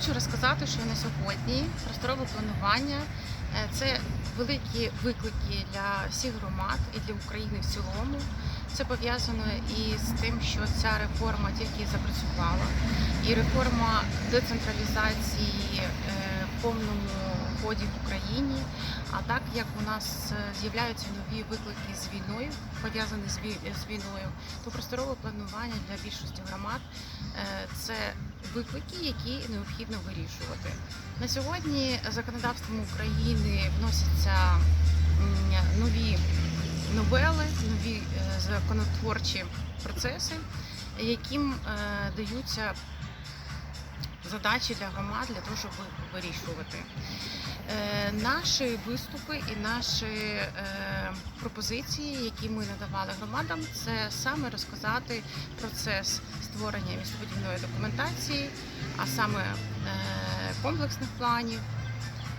Хочу розказати, що на сьогодні просторове планування е, це великі виклики для всіх громад і для України в цілому. Це пов'язано і з тим, що ця реформа тільки запрацювала, і реформа децентралізації е, в повному ході в Україні. А так як у нас е, з'являються нові виклики з війною, пов'язані з війною, то просторове планування для більшості громад е, це виклики, які необхідно вирішувати. На сьогодні законодавством України вносяться нові новели, нові е, законотворчі процеси, яким даються задачі для громад для того, щоб вирішувати. Е, Наші виступи і наші е, пропозиції, які ми надавали громадам, це саме розказати процес створення містобудівної документації, а саме е, комплексних планів,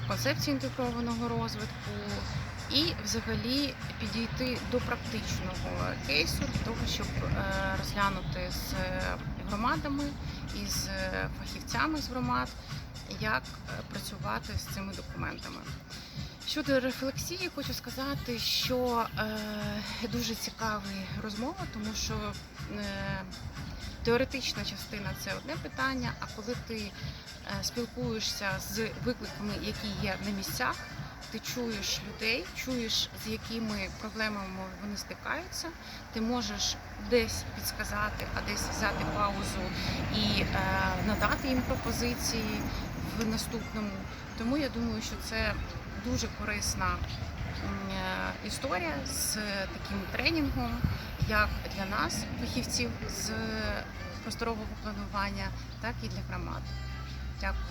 концепції інтегрованого розвитку. І взагалі підійти до практичного кейсу для того, щоб розглянути з громадами і з фахівцями з громад, як е, працювати з цими документами. Щодо рефлексії, хочу сказати, що е, дуже цікава розмова, тому що е, теоретична частина це одне питання, а коли ти е, спілкуєшся з викликами, які є на місцях, ти чуєш людей, чуєш, з якими проблемами вони стикаються, ти можеш десь підсказати, а десь взяти паузу і е, надати їм пропозиції в наступному. Тому я думаю, що це дуже корисна е, історія з таким тренінгом, як для нас, фахівців з просторового планування, так і для громад. Дякую.